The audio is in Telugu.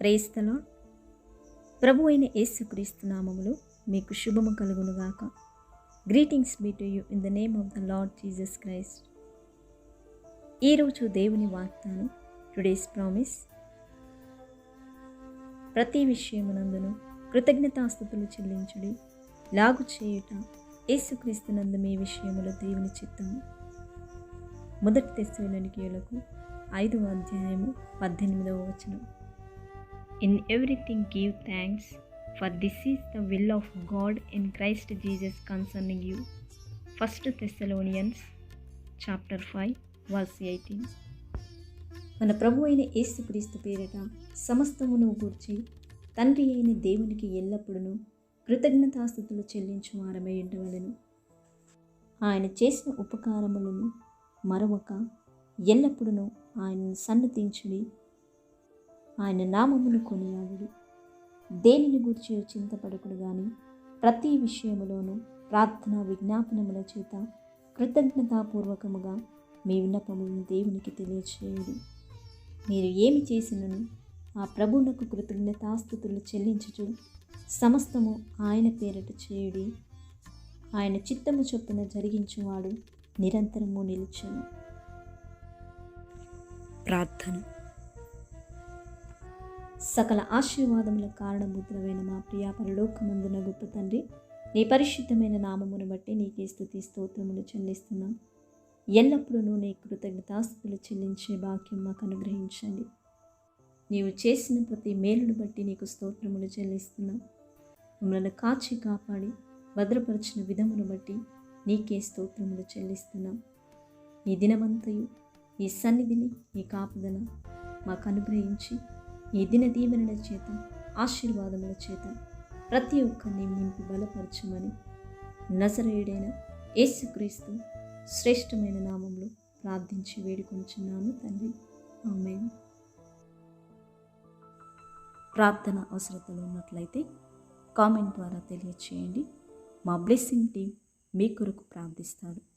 ప్రేస్తలో ప్రభు అయిన యేసుక్రీస్తు నామములు మీకు శుభము కలుగునుగాక. Greetings be to you in the name of the Lord Jesus Christ ఈరోజు దేవుని వాగ్దానం టుడేస్ ప్రామిస్ ప్రతి విషయమునందును కృతజ్ఞతాస్థుతులు చెల్లించుడి. లాగు చేయుట యేసుక్రీస్తునందు మీ విషయములో దేవుని చిత్తము మొదటి తెస్సులనికీయులకు ఐదవ అధ్యాయము పద్దెనిమిదవ వచనం. In everything give thanks for this is the will of God in Christ Jesus concerning you first Thessalonians chapter five verse eighteen మన ప్రభు అయిన యేసుక్రీస్తు పేరిట సమస్తమును గూర్చి తండ్రి అయిన దేవునికి ఎల్లప్పుడూ కృతజ్ఞతాస్థుతులు చెల్లించు వారమై ఉండవలను. ఆయన చేసిన ఉపకారములను మరొక ఎల్లప్పుడూ ఆయనను సన్నతించుడి ఆయన నామమును కొనియాడు దేనిని గురించి చింతపడకుడు కానీ ప్రతి విషయములోనూ ప్రార్థన విజ్ఞాపనముల చేత కృతజ్ఞతాపూర్వకముగా మీ విన్నపములను దేవునికి తెలియచేయుడి. మీరు ఏమి చేసినను? ఆ ప్రభువునకు కృతజ్ఞతాస్థుతులు చెల్లించుచు సమస్తము ఆయన పేరట చేయుడి. ఆయన చిత్తము చొప్పున జరిగించువాడు నిరంతరము నిలుచును. ప్రార్థన. సకల ఆశీర్వాదముల కారణభూతులమైన మా ప్రియా పరలోకమందున గొప్ప తండ్రి నీ పరిశుద్ధమైన నామమును బట్టి నీకే స్థుతి స్తోత్రములు చెల్లిస్తున్నాం. ఎల్లప్పుడూ నీ కృతజ్ఞతాస్తులు చెల్లించే భాగ్యం మాకు అనుగ్రహించండి. నీవు చేసిన ప్రతి మేలును బట్టి నీకు స్తోత్రములు చెల్లిస్తున్నాం. మమ్మల్ని కాచి కాపాడి భద్రపరిచిన విధమును బట్టి నీకే స్తోత్రములు చెల్లిస్తున్నాం. ఈ దినమంతయు ఈ సన్నిధిని ఈ కాపుదల మాకు అనుగ్రహించి ఈ దిన దీవెనల చేత ఆశీర్వాదముల చేత ప్రతి ఒక్కరిని నింపి బలపరచమని నజరేయుడైన యేసుక్రీస్తు శ్రేష్టమైన నామంలో ప్రార్థించి వేడుకొంచున్నాను తండ్రి. ఆమె ప్రార్థన అవసరతలు ఉన్నట్లయితే కామెంట్ ద్వారా తెలియచేయండి. మా బ్లెస్సింగ్ టీం మీ కొరకు ప్రార్థిస్తాడు.